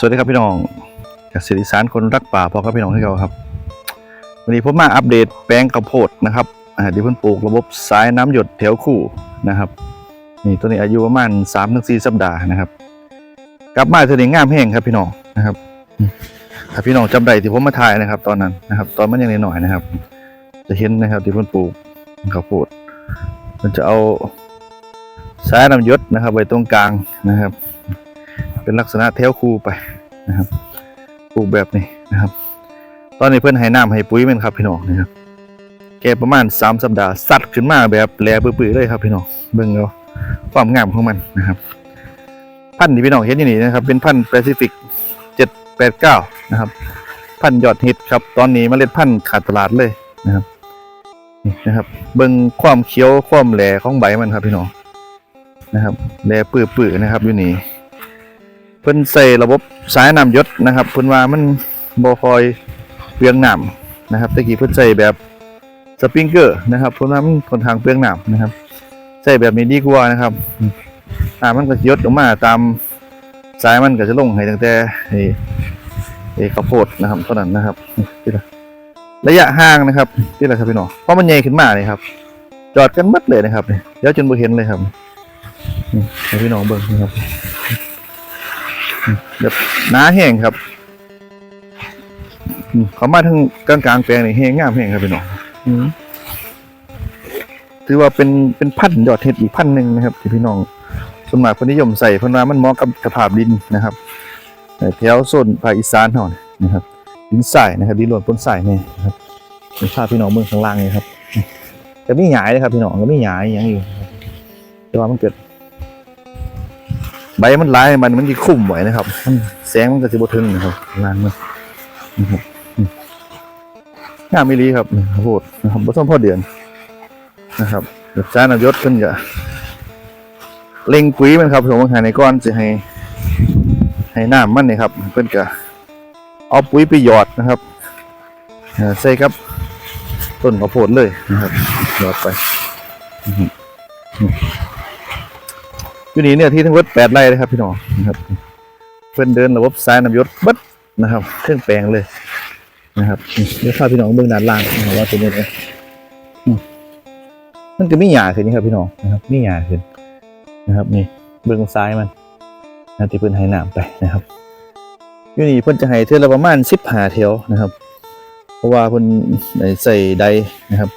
สวัสดีครับพี่น้องจากสิริสารคนรักป่าพอครับพี่น้องที่เขาครับ วันนี้ผมมาอัปเดตแปลงข้าวโพดนะครับอ่าที่เพิ่นปลูกระบบสายน้ำหยดแถวคู่นะครับนี่ตัวนี้อายุประมาณ3-4ถึงสสัปดาห์นะครับ กลับมาเธอนี้งามแห้งครับพี่น้องนะครับถ้าพี่น้องจำได้ที่ผมมาถ่ายนะครับ ตอนนั้นนะครับ ตอนมันยังน้อยนะครับ จะเห็นนะครับที่เพิ่นปลูกข้าวโพดมันจะเอาสายน้ำหยดนะครับไว้ตรงกลางนะครับ เป็นลักษณะแถวคูไปนะครับปลูกแบบนี้นะครับ ตอนนี้เพื่อนให้น้ำให้ปุ๋ยมันครับพี่น้องนะครับแกประมาณสามสัปดาห์สัดขึ้นมาแบบแหลปื้อๆเลยครับพี่น้องเบิ่งเอาความงามของมันนะครับ พันธุ์ที่พี่น้องเห็นอยู่นี่นะครับ เป็นพันธุ์แปซิฟิกเจ็ดแปดเก้านะครับ พันธุ์ยอดฮิตครับ ตอนนี้เมล็ดพันธุ์ขาดตลาดเลยนะครับนี่นะครับ เบิ่งความเขียวความแหลของใบมันครับพี่น้องนะครับแหลปื้อๆนะครับอยู่นี่ เพิ่นใส่ระบบสายน้ำยศนะครับเพิ่นว่ามันบ่คอยเปลืองน้ำนะครับตะกี้เพิ่นใส่แบบสปริงเกอร์นะครับเพิ่นว่ามันค่อนข้างเปลืองน้ำนะครับใส่แบบนี้ดีกว่านะครับน้ำมันก็ยดออกมาตามสายมันก็จะลงให้ตั้งแต่ไอ้ไอ้ข้าวโพดนะครับเท่านั้นนะครับนี่ละระยะห่างนะครับนี่แหละครับพี่น้องเพราะมันใหญ่ขึ้นมาเลยครับ จอดกันมัดเลยนะครับนี่เดี๋ยวจนบ่เห็นเลยครับให้พี่น้องเบิ่งนะครับ แบบหนาแห้งครับอืมเขามาทั้งกลางกลางๆแปลงนี่แห้งงามแห้งครับพี่น้องอืมถือว่าเป็นเป็นพันธุ์ยอดเห็ดอีกพันธุ์หนึ่งนะครับที่พี่น้องสวนมากเพนนิยมใส่เพราะว่ามันเหมาะกับสภาพดินนะครับในแถวโซนภาคอีสานเท่านี้นะครับดินทรายนะครับดินล้วนปนทรายนี่นะครับมีภาพพี่น้องเมืองข้างล่างนี่ครับแต่ไม่หยายเลยครับพี่น้องก็ไม่หยายอย่างอยู่ครับแต่ว่ามันเกิด ใบมันลายมันมันจะคุ้มไว้นะครับมันแสงมันก็จะบ่ถึงนะครับล่างมันนะครับอืมงามอีหลีครับนี่ข้าวโพดนะครับบ่ต้องพอเดือนนะครับแบบจานนายศเพิ่นจะเล็งปุ๋ยมันครับผมว่าในก้อนจะให้ ให้น้ำมันนี่ครับเพิ่นก็เอาปุ๋ยไปหยอดนะครับเอ่อใส่ครับ ต้นข้าวโพดเลยนะครับหยอดไป อยู่นี่เนี่ยที่ทั้งหมดแปดไร่เลยครับพี่น้องนะครับ เพื่อนเดินระบบสายน้ำยศบัดนะครับ เครื่องแปลงเลยนะครับเดี๋ยวพาพี่น้องเบื้องด้านล่างนะครับว่าเป็นยังไงมันจะไม่หยาขึ้นนี่ครับพี่น้องนะครับไม่หยาขึ้นนะครับ นี่เบื้องซ้ายมันนะที่เพื่อนให้น้ำไปนะครับอยู่นี่เพื่อนจะให้เท่าละประมาณสิบหาเทวนะครับ เพราะว่าเพื่อนได้ใส่ใดนะครับ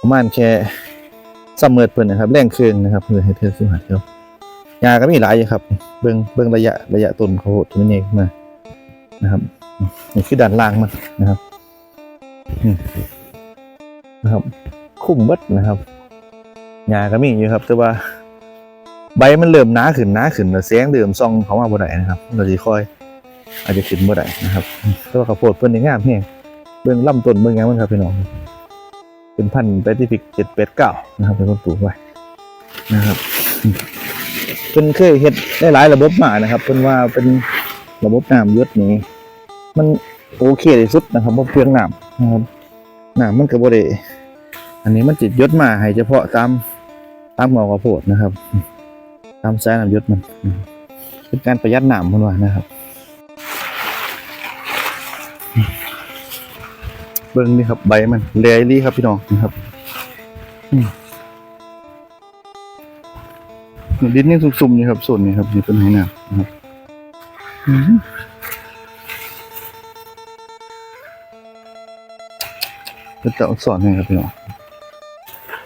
ประมาณแค่ซัมเมอร์เพื่อนนะครับ แรงเครื่องนะครับเพื่อให้เท่าสิบหาเทว ยาก็มีหลายอยู่ครับ เบิ่งเบิ่งระยะระยะต้นเขาโหดที่นเองมานะครับนี่คือด้านล่างมันนะครับนะครับ คุ้มเบิดนะครับยาก็มีอยู่ครับ แต่ว่า ใบมันเริ่มหนาขึ้นหนาขึ้นแล้วแสงเริ่มส่องเขามาบ่ได้นะครับ เราจะค่อย อาจจะขึ้นบ่ได้นะครับแต่ว่าข้าวโพดเพิ่นนี่งามแฮงเบิ่งล่ำต้นเบิ่งหยังมันครับพี่น้องเป็นพันธุ์แปซิฟิก789นะครับเป็นคนปลูกไว้นะครับ เพิ่นเคยเฮ็ดได้หลายระบบมานะครับเพิ่นว่าเป็นระบบน้ำยศนี้มันโอเคที่สุดนะครับบ่เปลืองน้ำนะครับน้ำมันก็บ่ได้อันนี้มันจิหยศมาให้เฉพาะตามตามหัวข้าวโพดนะครับ ตามสายน้ำยศมันเป็นการประหยัดน้ำเพิ่นว่านะครับ เบิ่งนี่ครับใบมันแลอีหลีครับพี่น้องนะครับ ดินนี่ซุ่มๆนี่ครับส่วนนี้ครับนี่เป็นไหน้ำนะครับอืมเป็นเต่าสอนให้ครับพี่น้อง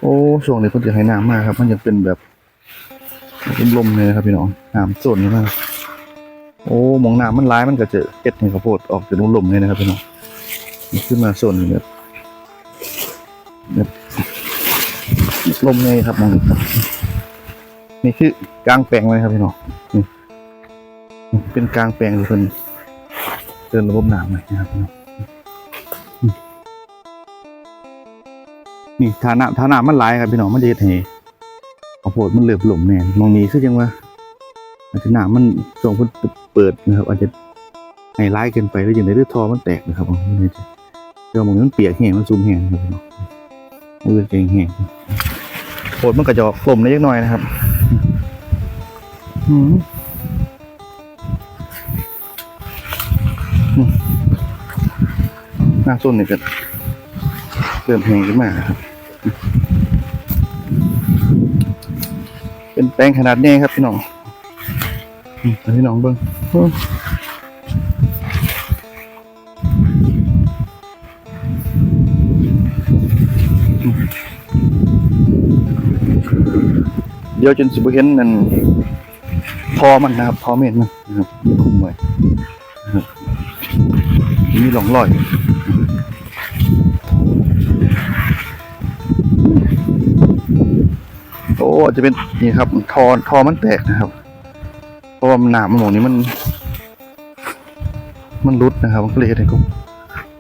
โอ้ช่วงนี้เพิ่นจะให้น้ำมากครับ มันยังเป็นแบบเป็นลมเลยครับพี่น้องน้ำส่วนนี้มากโอ้หมองน้ำมันร้ายมันก็จะเอ็ดให้ข้าวโพดออกจากลมๆเลยนะครับพี่น้องขึ้นมาส่วนนี้แบบแบบลมเลยครับมอง นี่คือกลางแปลงเลยครับพี่น้องนี่นี่เป็นกลางแปลงเลยเพิ่นเดินระบบน้ำเลยนะครับพี่น้องอืมนี่ฐานะฐานะมันหลายครับพี่น้องมันจะเฮ็ดให้ข้าวโพดมันเหลือบหล่มแน่มองนี้คือจังว่าอาจจะหน้ำมันช่วงเพิ่นเปิดนะครับ อาจจะให้ร้ายเกินไปหรืออย่างไรหรือทอมันแตกนะครับมไม่แน่ใจเดี๋ยวมองนี้มันเปียกแห้งมันซุ่มแห้งครับพี่น้องมือเก่งแห้งโคตรมันกระจอกกลมได้ยักน่อยนะครับ หน้าส้นนี่เก็เริ่มแห้งขึ้นมาครับ เป็นแป้งขนาดนี้ครับพี่น้องอพี่น้องเบิ้งเดี๋ยวจนสิบเห็นนั่น พอมันนะครับพอเม็ดมันนะครับคุมไว้นะครับมีหลงลอยโอ้จะเป็นนี่ครับทอทอมันแตกนะครับ เพราะว่าหนามหมองนี้มัน มันรุดนะครับ มันก็เลยเห็นให้กุ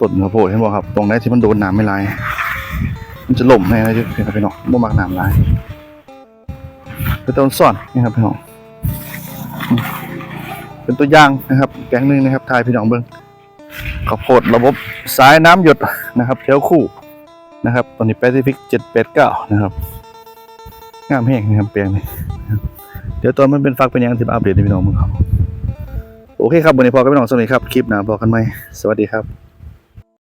ต้นข้าวโพดเห็นบ่ครับ ตรงไหนที่มันโดนน้ำไม่ลายมันจะหล่มให้นะจ๊ะพี่น้องบ่มักน้ำลายเป็นต้นซ่อนนี่ครับพี่น้อง เป็นตัวอย่างนะครับ แกงหนึ่งนะครับทายพี่น้องเบิ้งข้าวโพดระบบสายน้ำหยดนะครับแถวคู่นะครับ ตอนนี้แปซิฟิกเจ็ดแปดเก้านะครับงามแห้งนะครับเปลียงนี่เดี๋ยวตอนมันเป็นฟักเป็นยังที่อัปเดตให้พี่น้องมึงเขาโอเคครับวันนี้พอกันพี่น้องสวัสดีครับ คลิปหน้าพอกันไหมสวัสดีครับ